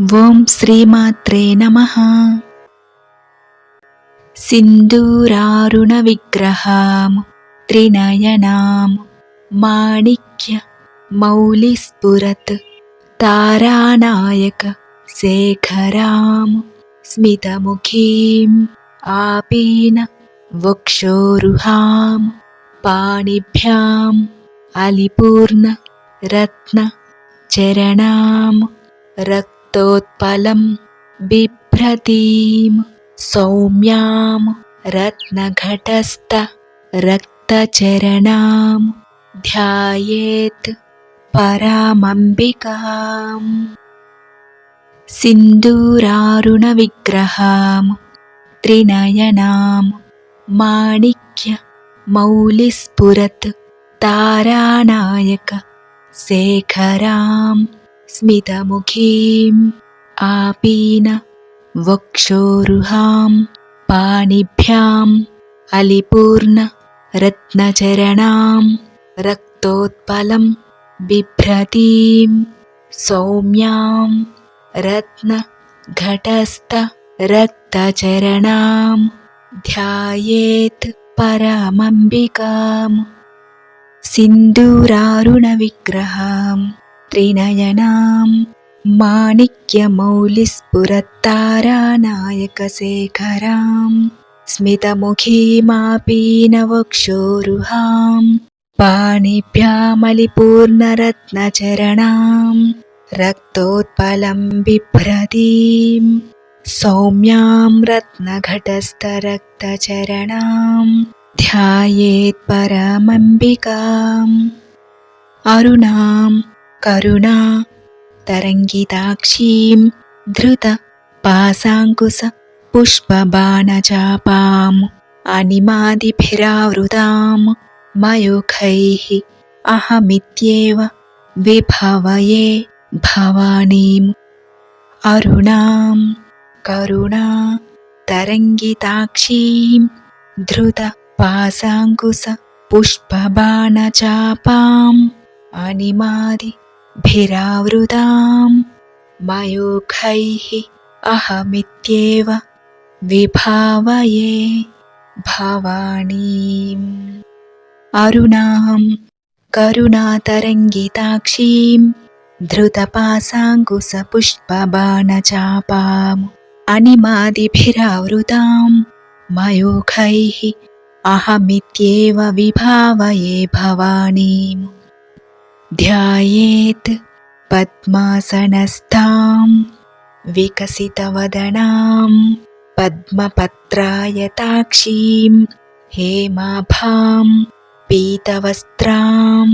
ॐ श्रीमात्रे नमः। सिन्दूरारुणविग्रहां त्रिनयनां माणिक्यमौलिस्फुरत् तारानायकशेखरां स्मितमुखीम् आपीन वक्षोरुहां पाणिभ्याम् अलिपूर्ण रत्नचरणां रक्त रक्तोत्पलं बिभ्रतीं सौम्यां रत्नघटस्थरक्तचरणां ध्यायेत् परामम्बिकाम्। सिन्दूरारुणविग्रहां त्रिनयनां माणिक्यमौलिस्फुरत् ताराणायकशेखराम् स्मितमुखीम् आपीन वक्षोरुहां पाणिभ्याम् अलिपूर्ण रत्नचरणां रक्तोत्पलं बिभ्रतीं सौम्यां रत्न घटस्थ रक्तचरणां ध्यायेत् परमम्बिकाम् सिन्दूरारुणविग्रहां त्रिनयनां माणिक्यमौलिस्फुरत्तारानायकशेखरां स्मितमुखीमापीनवक्षोरुहां पाणिभ्यामलिपूर्णरत्नचरणां रक्तोत्पलं बिभ्रतीं सौम्यां रत्नघटस्थरक्तचरणां ध्यायेत् परमम्बिकाम् अरुणां करुणा तरङ्गिताक्षीं धृत पासाङ्कुश पुष्पबाणचापाम् अनिमादिभिरावृतां मयूखैः अहमित्येव विभवये भवानीम् अरुणां करुणा तरङ्गिताक्षीं धृत पासाङ्कुश पुष्पबाणचापाम् अनिमादिभिरावृतां मयूखैः अहमित्येव विभावये भवानीम्। अरुणां करुणातरङ्गिताक्षीं धृतपासाङ्कुशपुष्पबाणचापाम् अनिमादिभिरावृतां मयूखैः अहमित्येव विभावये भवानीम् ध्यायेत् पद्मासनस्थां विकसितवदनां पद्मपत्रायताक्षीं हेमाभां पीतवस्त्रां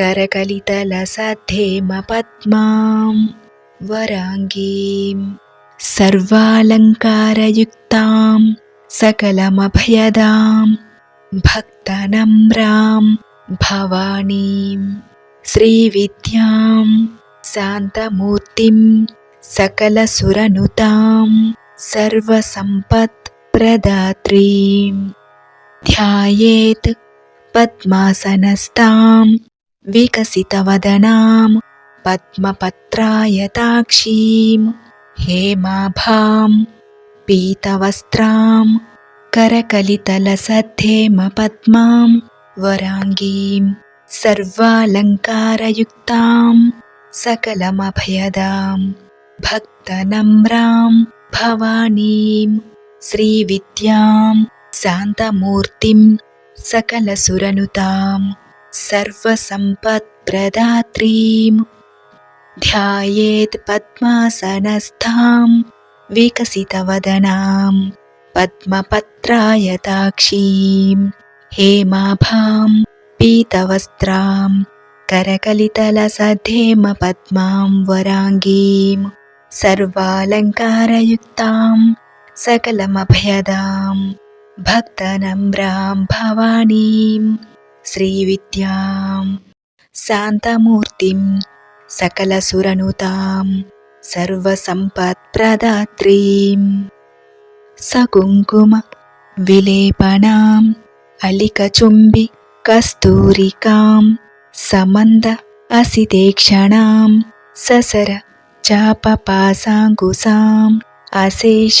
करकलितलसद्धेमपद्मां वराङ्गीं सर्वालङ्कारयुक्तां सकलमभयदां भक्तनम्रां भवानीं श्रीविद्यां शान्तमूर्तिं सकलसुरनुतां सर्वसम्पत्प्रदात्रीं ध्यायेत् पद्मासनस्थां विकसितवदनां पद्मपत्रायताक्षीं हेमाभां पीतवस्त्रां करकलितलसद्धेमपद्मां वराङ्गीं सर्वालङ्कारयुक्तां सकलमभयदां भक्तनम्रां भवानीं श्रीविद्यां शान्तमूर्तिं सकलसुरनुतां सर्वसम्पत्प्रदात्रीं ध्यायेत् पद्मासनस्थां विकसितवदनां पद्मपत्रायताक्षीं हेमाभां पीतवस्त्रां करकलितलसद्धेमपद्मां वराङ्गीं सर्वालङ्कारयुक्तां सकलमभयदां भक्तनम्रां भवानीं श्रीविद्यां शान्तमूर्तिं सकलसुरनुतां सर्वसम्पत्प्रदात्रीं सकुङ्कुम विलेपनाम् अलिकचुम्बि కస్తూరికాం సమంద అసిదేక్షణాం ససర చాపపాసాంకుశాం అశేష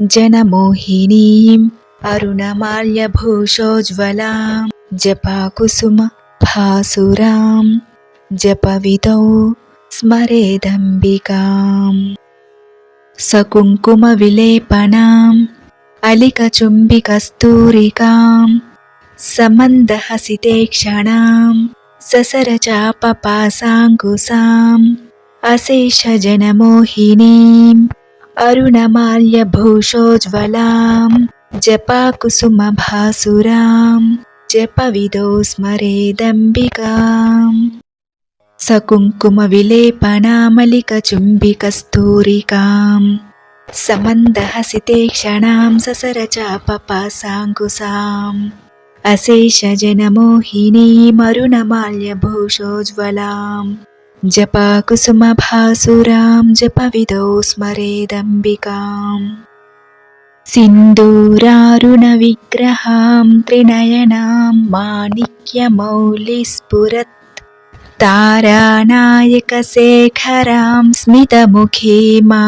జనమోహినీం అరుణమాల్యభూషోజ్వలాం జపాకుసుమ భాసురాం జపవిదౌ స్మరేదంబికాం సకుంకుమ విలేపణాం అలికచుంబికస్తూరికాం సమందహసితేక్షణాం ససరచాపపాసాంకుశాం అశేషజనమోహినీం అరుణమాల్యభూషోజ్వలాం జపాకుసుమభాసురాం జపవిదో స్మరేదంబికాం సకుంకుమవిలేపనామలికచుంబికస్తూరికాం సమందహసితేక్షణాం अशेषजनमोहिनी अशेषजनमोहिनीमरुणमाल्यभूषोज्ज्वलां जपाकुसुमभासुरां जपविदौ स्मरेदम्बिकाम् सिन्दूरारुणविग्रहां त्रिनयनां माणिक्यमौलिस्फुरत्। तारानायकशेखरां स्मितमुखी मा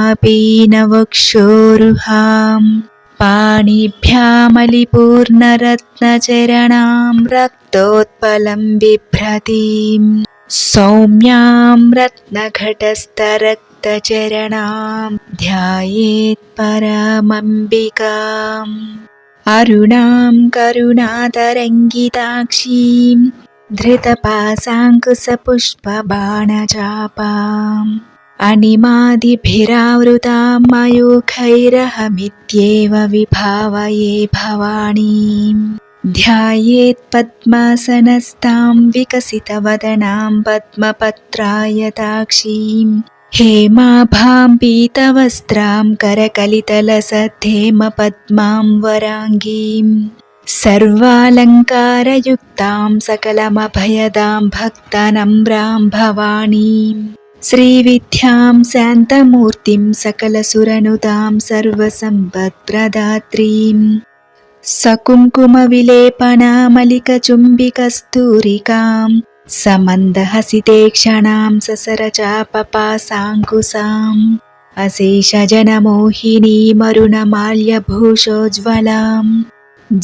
पाणिभ्यामलिपूर्णरत्नचरणां रक्तोत्पलं बिभ्रतीं सौम्यां रत्नघटस्थरक्तचरणां ध्यायेत् परमम्बिकाम् अरुणां करुणातरङ्गिताक्षीं धृतपासाङ्कुशपुष्पबाणचापाम् अनिमादिभिरावृतां मयूखैरहमित्येव विभावये भवानीम् ध्यायेत् पद्मासनस्तां विकसितवदनां पद्मपत्रायताक्षीम्। हेमाभां पीतवस्त्रां करकलितलसद्धेमपद्मां वराङ्गीम्। सर्वालङ्कारयुक्तां सकलमभयदां भक्तनम्रां भवानीम् श्रीविद्यां शान्तमूर्तिं सकलसुरनुतां सर्वसम्पत्प्रदात्रीम् सकुङ्कुमविलेपनामलिकचुम्बिकस्तूरिकां समन्दहसितेक्षणां ससरचापपासाङ्कुशाम् अशेषजनमोहिनीमरुणमाल्यभूषोज्वलां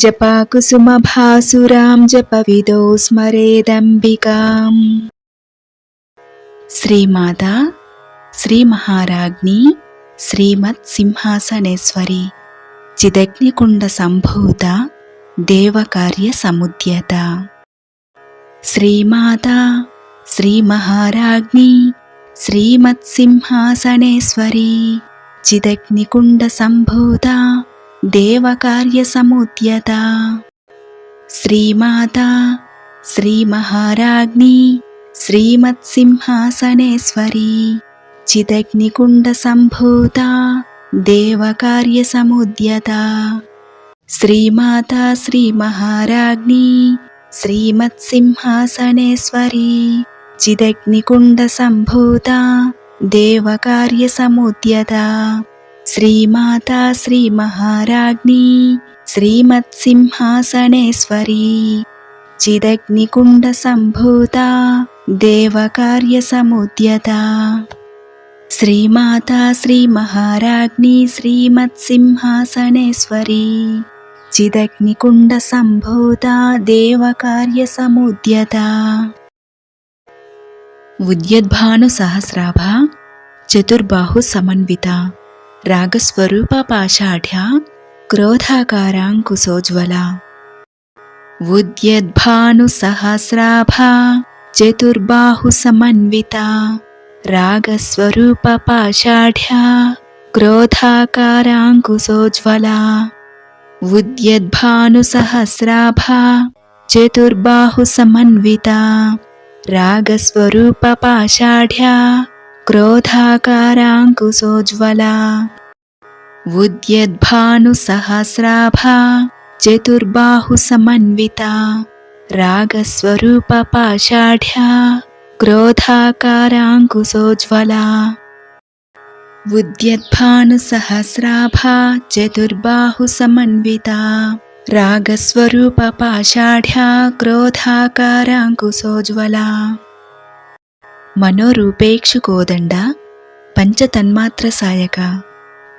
जपाकुसुमभासुरां जपविदो स्मरेदम्बिकाम् శ్రీమాత శ్రీ మహారాజ్ని శ్రీమత్ సింహాసనేశ్వరి చిదగ్నికుండ సంభూత దేవకార్య సముద్యత. శ్రీమాత శ్రీ మహారాజ్ఞి శ్రీమత్ సింహాసనేశ్వరి చిదగ్నికుండ సంభూత దేవకార్య సముద్యత. శ్రీమాత శ్రీమహారాజ్ని श्रीमत्सिंहासनेश्वरी चिदग्निकुण्डसम्भूता देवकार्यसमुद्यता श्रीमाता श्रीमहाराज्ञी श्रीमत्सिंहासनेश्वरी चिदग्निकुण्डसम्भूता देवकार्यसमुद्यता श्रीमाता श्रीमहाराज्ञी श्रीमत्सिंहासनेश्वरी चिदग्निकुण्डसम्भूता देवकार्यसमुद्यता श्रीमाता श्रीमहाराज्ञी श्रीमत्सिंहासनेश्वरी चिदग्निकुण्डसम्भूता देवकार्यसमुद्यता उद्यद्भानुसहस्राभ चतुर्बाहु समन्विता रागस्वरूपपाषाढ्या क्रोधाकाराङ्कुशोज्ज्वला उद्यद्भानुसहस्राभा चतुर्बाहुसमन्विता रागस्वरूपपाषाढ्या क्रोधाकाराङ्कुशोज्ज्वला उद्यद्भानुसहस्राभा चतुर्बाहुसमन्विता रागस्वरूपपाषाढ्या क्रोधाकाराङ्कुशोज्ज्वला उद्यद्भानुसहस्राभा चतुर्बाहुसमन्विता रागस्वरूपपाषाढ्या क्रोधाकाराङ्कुशोज्ज्वला उद्यद्भानुसहस्राभा चतुर्बाहुसमन्विता रागस्वरूपपाषाढ्या क्रोधाकाराङ्कुशोज्ज्वला మనోరూపేక్షు కోదండ పంచతన్మాత్ర సాయక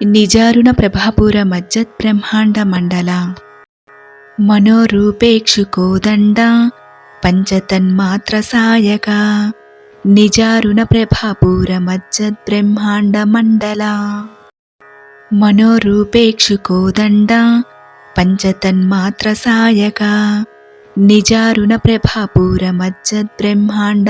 నిజారుణ ప్రభాపుర మజ్జత్ బ్రహ్మాండ మండల మనోరూపేక్షుకోదండ పంచతన్మాత్ర సాయక నిజారుణ ప్రభాపుర మజ్జత్ బ్రహ్మాండ మండల మనోరూపేక్షు పంచతన్మాత్ర సాయక నిజారుణ ప్రభాపుర మజ్జత్ బ్రహ్మాండ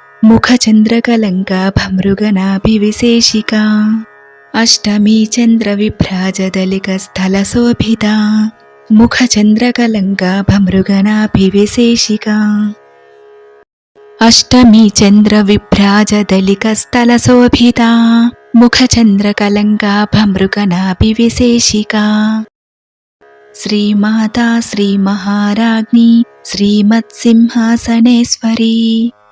కురువింద మణిశ్రేణీ కనత్ కోటీర మండిత చంపకాశోక పున్నాగ సౌగంధికల సత్కచ కురువింద మణిశ్రేణీ కనత్ కోటీర మండిత చంపకాశోక పున్నాగ సౌగంధికల సత్కచ కురువింద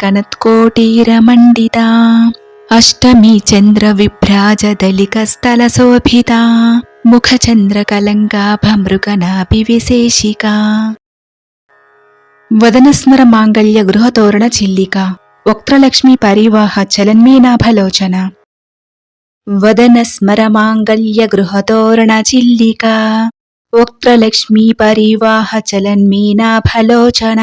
కనత్ కోటీర మండిత అష్టమీ చంద్ర విభ్రాజ దళిక స్థల శోభిత ముఖ చంద్ర విశేషిక వదనస్మర మాంగళ్య గృహతోరణ చిల్లిక వక్త్రలక్ష్మి పరివాహ చలన్మీనాభలోచన వదనస్మర మాంగళ్య గృహతోరణ చిల్లిక వక్త్రలక్ష్మీ పరివాహ చలన్మీనాభలోచన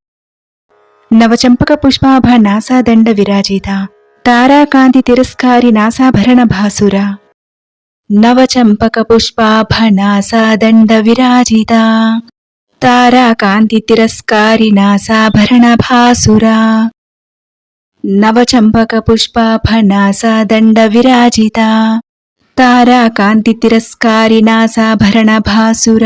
నవచంపక పుష్పాభ నాసాదండ విరాజిత. తారాకాంతి తిరస్కారి నాసాభరణ భాసుర. నవచంపక పుష్పాభ నాసాదండ విరాజిత. తారాకాంతి తిరస్కారి నాసాభరణ భాసుర. నవచంపక పుష్పాభ నాసాదండ విరాజిత. తారాకాంతి తిరస్కారి నాసాభరణ భాసుర.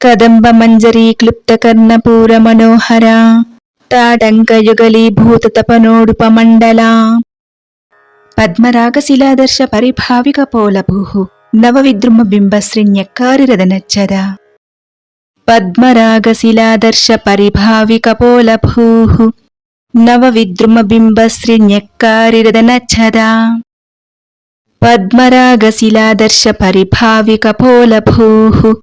తిరస్కారి నాసాభరణ కదంబ మంజరీ క్లుప్త కర్ణపూర మనోహర తాటంక తపనోడుప మండల కదంబ మంజరీ క్లుప్త కర్ణపూర పద్మరాగశిలాదర్శ పరిభావిక పోలభూః నవవిద్రుమ బింబశ్రీన్యక్కారిరదనచ్చద పద్మరాగశిలాదర్శ పద్మరాగశిలాదర్శ నవవిద్రుమ పద్మరాగశిలాదర్శ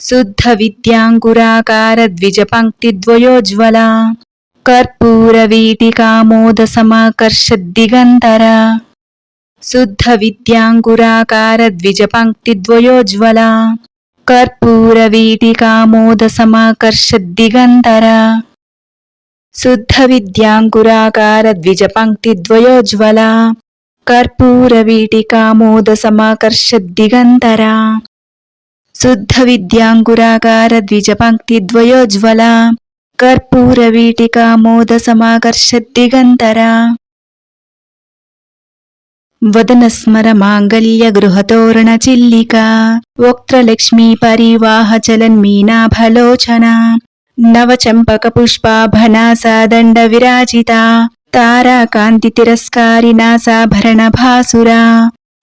శుద్ధ విద్యాంకురాకార ద్విజపంక్తి ద్వయోజ్వల కర్పూర వీటికామోద సమాకర్ష దిగంతర శుద్ధ విద్యాంకురాకార ద్విజపంక్తి ద్వయోజ్వల కర్పూర వీటికామోద సమాకర్ష దిగంతర శుద్ధ విద్యాంకురాకార ద్విజపంక్తి ద్వయోజ్వల కర్పూర వీటికామోద సమాకర్ష దిగంతర శుద్ధ విద్యాంకురాకార ద్విజపంక్తి ద్వయోజ్వల కర్పూర వీటికామోద సమాకర్ష దిగంతర వదనస్మర మాంగళ్య గృహతోరణ చిల్లిక వక్త్రలక్ష్మీ పరివాహ చలన్మీనాభలోచన నవచంపక పుష్పాభనాసాదండ విరాజిత తారాకాంతి తిరస్కారినాసాభరణ భాసురా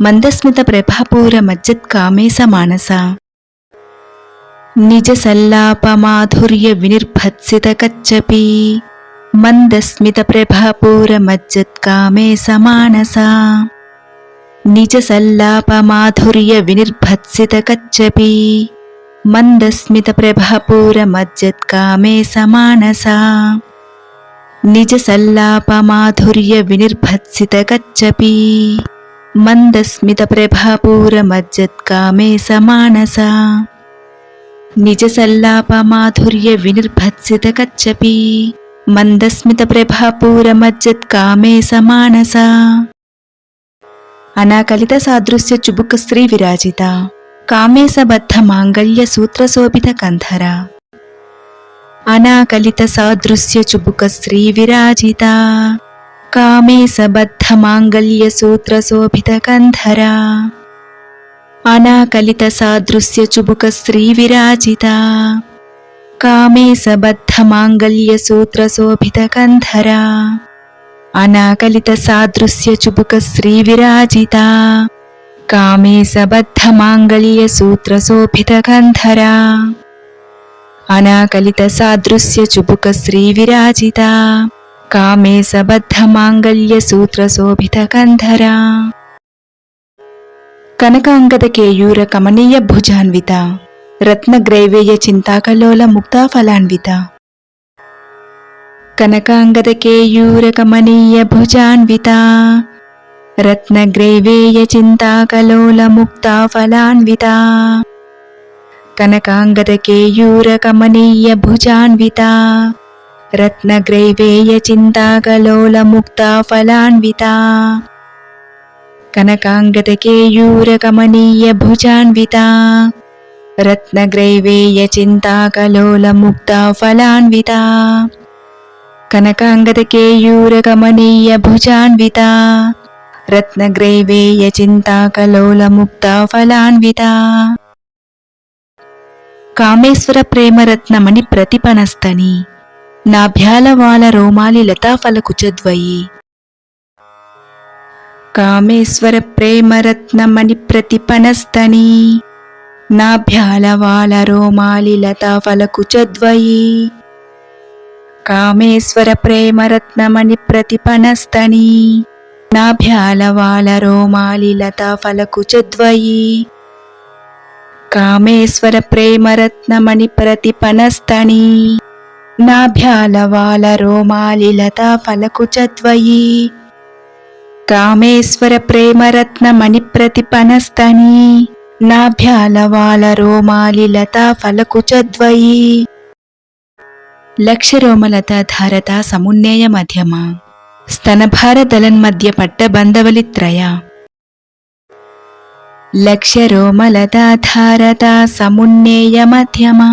మందస్మిత ప్రభాపూర మజ్జత్ కామేశ మానస. నిజ సల్లాప వినిర్భత్సిత కచ్చపి. మందస్మిత ప్రభాపూర మజ్జత్ కామేశ మానస. నిజ సల్లాప వినిర్భత్సిత కచ్చపి. మందస్మిత ప్రభాపూర మజ్జత్ కామేశ మానస. నిజ సల్లాప వినిర్భత్సిత కచ్చపి. మందస్మిత ప్రభాపూర మజ్జత్ కామేశ మానస నిజ సల్లాప మాధుర్య వినిర్భత్సిత కచ్చపి. మందస్మిత ప్రభాపూర మజ్జత్ కామేశ అనాకలిత సాదృశ్య చుబుక స్త్రీ విరాజిత. కామేశబద్ధ మాంగళ్య సూత్రశోభిత కంధర. అనాకలిత సాదృశ్య చుబుక స్త్రీ విరాజిత. కామేశబద్ధ మాంగళ్య సూత్రశోభిత కంధర అనాకలిత సాదృశ్య చుబుక స్త్రీ విరాజిత కామేశబద్ధ మాంగళ్య సూత్రశోభిత కంధర అనాకలిత సాదృశ్య చుబుక శ్రీ విరాజిత కామేశబద్ధ మాంగళ్య సూత్రశోభిత కంధర అనాకలిత సాదృశ్య చుబుక శ్రీ విరాజిత కామేశబద్ధ మాంగళ్య సూత్రశోభిత కంధర కనకాంగద కేయూర కమనీయ భుజాన్విత రత్నగ్రైవేయ చింతాకలోల ముక్తాఫలాన్విత కనకాంగద కేయూర కమనీయ భుజాన్విత రత్నగ్రైవేయ చింతాకలోల ముక్తాఫలాన్విత కనకాంగద కేయూర కమనీయ భుజాన్విత రత్నగ్రైవేయ చింతాకలోల ముక్తాఫలాన్విత కనకాంగద కేయూర కమనీయ భుజాన్విత రత్నగ్రైవేయ చింతాకలోల ముక్తాఫలాన్విత కనకాంగద కేయూర కమనీయ భుజాన్విత రత్నగ్రైవేయ చింతాకలోల ముక్తాఫలాన్విత కామేశ్వర ప్రేమరత్నమణి ప్రతిపనస్తని నాభ్యాలవాల రోమాలి లతాఫలకుచద్వయి కామేశ్వర ప్రేమరత్నమణి ప్రతిపనస్తని. నాభ్యాలవాల రోమాలి లతాఫలకుచద్వయి కామేశ్వర ప్రేమరత్నమణి ప్రతిపనస్తని. నాభ్యాలవాల రోమాలి లతాఫలకుచద్వయి కామేశ్వర ప్రేమరత్నమణి ప్రతిపనస్తని. నాభ్యాలవాల రోమాలిలత ఫలకుచద్వయీ కామేశ్వర ప్రేమరత్నమణి ప్రతిపనస్తని నాభ్యాలవాల రోమాలిలత ఫలకుచద్వయీ లక్షరోమలత ధారత సమున్నేయ మధ్యమ స్తనభార దళన్మధ్య పట్టబంధవలిత్రయ లక్షరోమలత ధారత సమున్నేయ మధ్యమా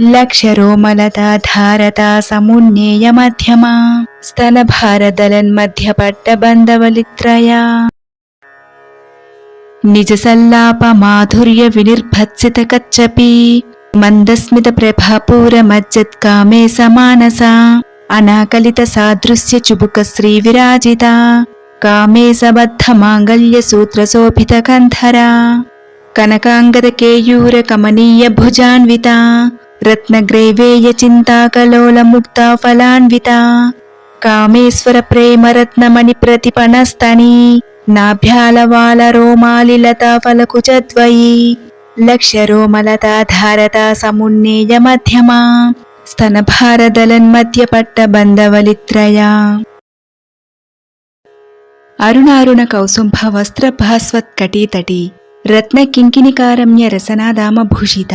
స్తనభార దళన్మధ్య పట్టబంధవలిత్రయ లక్ష్యరోమలత ధారత సమున్నేయ మధ్యమ? స్తనభారదలన్మధ్య పట్టబంధవలిత్రయ లక్ష్యరోమలత ధారత సమున్నేయ మధ్యమ స్తనభారదలన్మధ్య పట్టబంధవలిత్రయ నిజ సల్లాప మాధుర్య వినిర్భత్సిత కచ్చపి? మందస్మిత ప్రభాపూర మజ్జత్కామే సమానస? అనాకలిత సాదృశ్య చుబుక శ్రీ విరాజిత? రత్నగ్రైవేయ చింతాకలోల ముక్త ఫలాన్విత కామేశ్వర ప్రేమ రత్నమణి ప్రతిపనస్తని నాభ్యాలవాల రోమాలిలత ఫలకుచద్వయి లక్ష్య రోమలత ధారత సమున్నేయ మధ్యమా స్తనభారదలన్మధ్య పట్టబంధవలిత్రయా అరుణారుణ కౌసుంభ వస్త్రభాస్వత్కటీతటి రత్నకింకిణికారమ్య రసనాదామభూషిత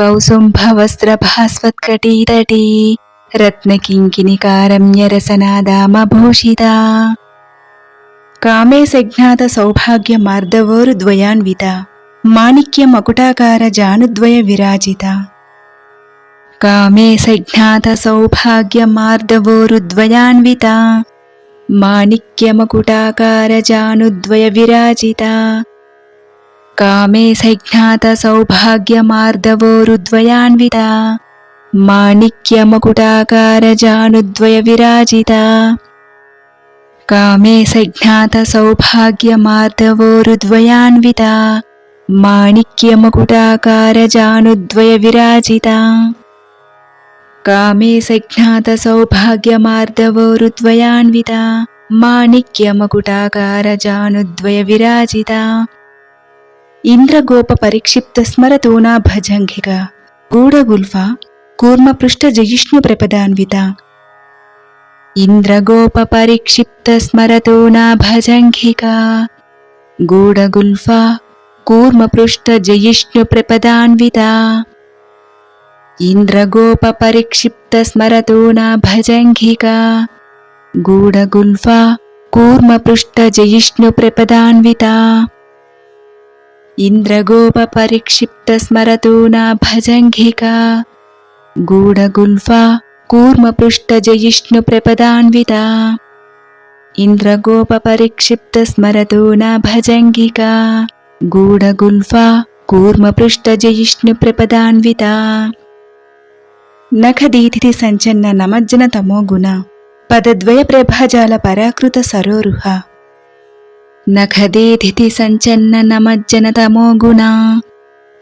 కౌసుంభ వస్త్రభాస్వత్కటీతటి रत्नकिङ्किणिकारम्यरसनादामभूषिता अरुणारुणकौसुम्भवस्त्रभास्वत्कटीतटी रत्नकिङ्किणिकारम्यरसनादामभूषिता अरुणारुणकौसुम्भवस्त्रभास्वत्कटीतटी रत्नकिङ्किणिकारम्यरसनादामभूषिता कामे सज्ञातसौभाग्यमार्दवोरुद्वयान्विता మాణిక్య మకుటాకార జానుద్వయ విరాజిత కామే సజ్ఞాత సౌభాగ్య మార్దవోరుద్వయాన్విత మాణిక్య మకుటాకార జానుద్వయ విరాజిత కామే సైజ్ఞాత సౌభాగ్యమార్దవో రుద్వయాన్విత మాణిక్యమకుటాకార జానుద్వయ విరాజిత కామే సజ్ఞాత సౌభాగ్యమార్దవో రుద్వయాన్విత మాణిక్యమకుటాకార జానుద్వయ విరాజిత కామే సజ్ఞాత సౌభాగ్యమార్దవో రుద్వయాన్విత మాణిక్యమకుటాకార జానుద్వయ విరాజిత ఇంద్రగోప పరిక్షిప్త స్మరతోనా భజంఘిక. గూఢగుల్ఫ కూర్మపృష్ఠ జయిష్ణు ప్రపదాన్విత. ఇంద్రగోప పరిక్షిప్త స్మరతోనా భజంఘిక. గూఢగుల్ఫ కూర్మపృష్ఠ జయిష్ణు ప్రపదాన్విత. ఇంద్రగోప పరిక్షిప్త స్మరతోనా భజంఘిక. గూఢగుల్ఫ కూర్మపృష్ఠ జయిష్ణు ప్రపదాన్విత. पराकृत सरोरुह नखदेधिति सञ्चन्न नमज्जन तमो गुण पदद्वयप्रभाजाल पराकृत सरोरुह नखदेधिति सञ्चन्न नमज्जन तमो गुण పదద్వయప్రభాజాల పరాకృత సరోరుహ నఘరేధితి సంచన్న నమజ్జన తమోగుణ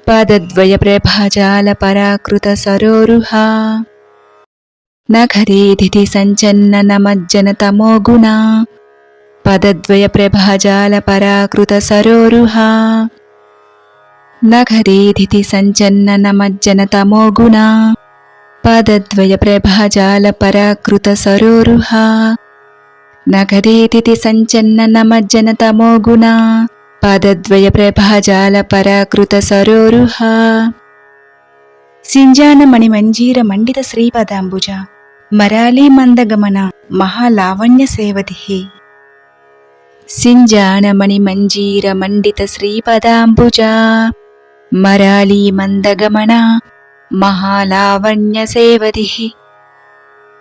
పదద్వయప్రభాజాల పరాకృత సరోరుహ నఘరేధితి సంచన్న నమజ్జన తమోగుణ పదద్వయప్రభాజాల పరాకృత సరోరుహ సంచన్న మంజీర మండిత పదద్వయ ప్రభాజాల పరాకృత సరోరుహా సేవతి సంచన్న మంజీర మండిత శ్రీపదాంబుజ మరాళీ మందగమన మహాలావణ్య సేవతి సింజానమణి మంజీర మండిత శ్రీపదాంబుజ మరాళీ మందగమన మహాలావణ్య సేవతి సింజానమణి మంజీర మండిత శ్రీపదాంబుజ మరాళీ మందగమన మహాలావణ్య సేవతి మంజీర మండిత శ్రీపదాంబుజ మరాళీ మందగమన మహాలావణ్య సేవతి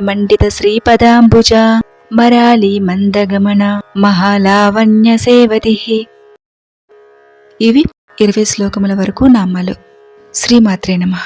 మండిత శ్రీపదాంబుజ మరాళీ మందగమన మహాలావణ్య సేవతి ఇవి ఇరవై శ్లోకముల వరకు నామాలు. శ్రీమాత్రే నమః.